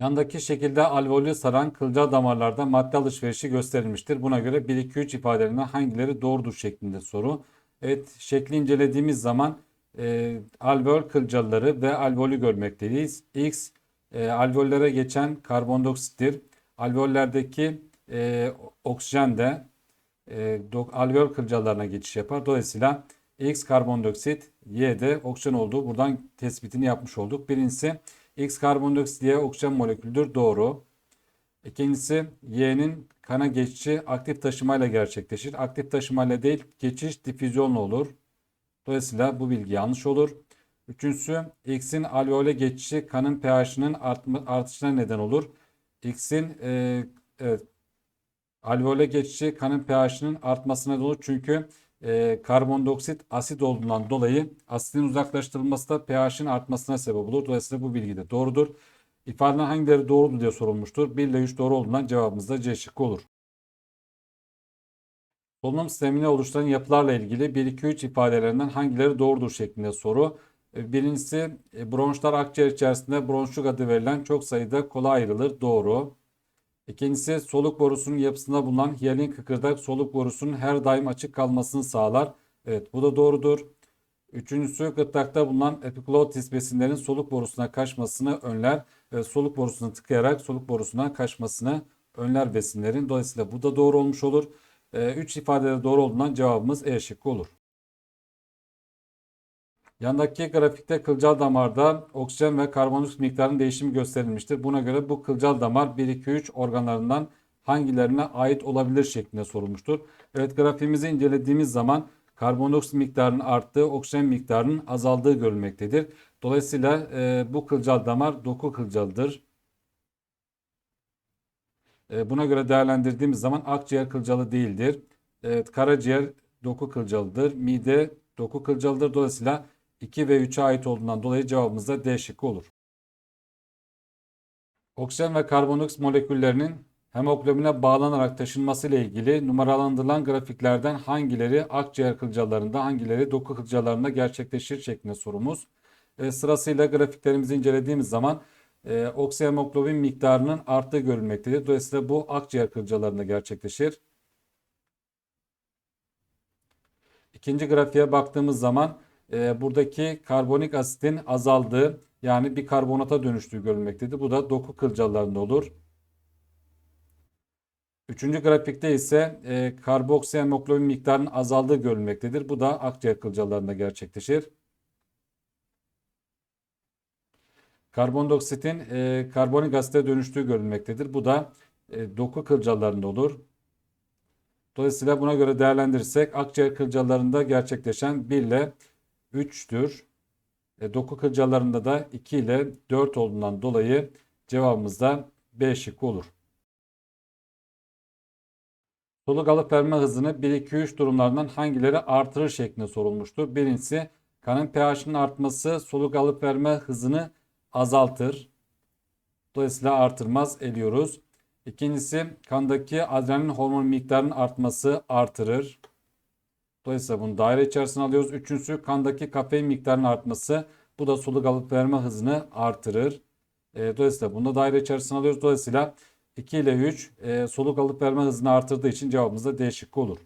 Yandaki şekilde alveolü saran kılcal damarlarda madde alışverişi gösterilmiştir. Buna göre 1, 2, 3 ifadelerinden hangileri doğrudur şeklinde soru. Evet şekli incelediğimiz zaman e, alveol kılcalları ve alveolü görmekteyiz. X e, alveollere geçen karbondioksittir. Alveollerdeki e, oksijen de e, alveol kılcallarına geçiş yapar. Dolayısıyla X karbondioksit, Y de oksijen olduğu buradan tespitini yapmış olduk. Birincisi X karbondioksit Y oksijen moleküldür. Doğru. İkincisi Y'nin kana geçişi aktif taşımayla gerçekleşir. Aktif taşımayla değil geçiş difüzyonla olur. Dolayısıyla bu bilgi yanlış olur. Üçüncüsü X'in alveole geçişi kanın pH'inin artışına neden olur. X'in e, evet, alveole geçişi kanın pH'inin artmasına neden olur. Çünkü e, karbondioksit asit olduğundan dolayı asitin uzaklaştırılması da pH'in artmasına sebep olur. Dolayısıyla bu bilgi de doğrudur. İfadenin hangileri doğrudur diye sorulmuştur. 1 ile 3 doğru olduğundan cevabımız da C şıkkı olur. Solunum sistemini oluşturan yapılarla ilgili 1, 2, 3 ifadelerinden hangileri doğrudur şeklinde soru. E, Birincisi e, bronşlar akciğer içerisinde bronşluk adı verilen çok sayıda kola ayrılır. Doğru. İkincisi soluk borusunun yapısında bulunan hiyalin kıkırdak soluk borusunun her daim açık kalmasını sağlar. Evet bu da doğrudur. Üçüncüsü gırtlakta bulunan epiglotis besinlerin soluk borusuna kaçmasını önler. ve soluk borusunu tıkayarak soluk borusuna kaçmasını önler besinlerin. Dolayısıyla bu da doğru olmuş olur. 3 ifadede doğru olduğundan cevabımız E şıkkı olur. Yandaki grafikte kılcal damarda oksijen ve karbondioksit miktarının değişimi gösterilmiştir. Buna göre bu kılcal damar 1, 2, 3 organlarından hangilerine ait olabilir şeklinde sorulmuştur. Evet grafiğimizi incelediğimiz zaman karbondioksit miktarının arttığı, oksijen miktarının azaldığı görülmektedir. Dolayısıyla e, bu kılcal damar doku kılcalıdır. E, buna göre değerlendirdiğimiz zaman akciğer kılcalı değildir. Evet, karaciğer doku kılcalıdır. Mide doku kılcalıdır. Dolayısıyla 2 ve 3'e ait olduğundan dolayı cevabımız da D şıkkı olur. Oksijen ve karbondioksit moleküllerinin hemoglobine bağlanarak taşınması ile ilgili numaralandırılan grafiklerden hangileri akciğer kılcallarında, hangileri doku kılcallarında gerçekleşir şeklinde sorumuz. E, sırasıyla grafiklerimizi incelediğimiz zaman e, oksihemoglobin miktarının arttığı görülmektedir. Dolayısıyla bu akciğer kılcalarında gerçekleşir. İkinci grafiğe baktığımız zaman e, buradaki karbonik asitin azaldığı yani bir karbonata dönüştüğü görülmektedir. Bu da doku kılcallarında olur. Üçüncü grafikte ise e, karboksihemoglobin miktarının azaldığı görülmektedir. Bu da akciğer kılcallarında gerçekleşir. Karbondioksitin e, karbonik asite dönüştüğü görülmektedir. Bu da e, doku kılcallarında olur. Dolayısıyla buna göre değerlendirirsek akciğer kılcallarında gerçekleşen 1 ile 3'tür. E, doku kılcallarında da 2 ile 4 olduğundan dolayı cevabımız da B şıkkı olur. Soluk alıp verme hızını 1, 2, 3 durumlarından hangileri artırır şeklinde sorulmuştur. Birincisi kanın pH'inin artması soluk alıp verme hızını azaltır. Dolayısıyla artırmaz eliyoruz. İkincisi kandaki adrenalin hormon miktarının artması artırır. Dolayısıyla bunu daire içerisine alıyoruz. Üçüncüsü kandaki kafein miktarının artması. Bu da soluk alıp verme hızını artırır. E, dolayısıyla bunu da daire içerisine alıyoruz. Dolayısıyla 2 ile 3 e, soluk alıp verme hızını artırdığı için cevabımız da D şıkkı olur.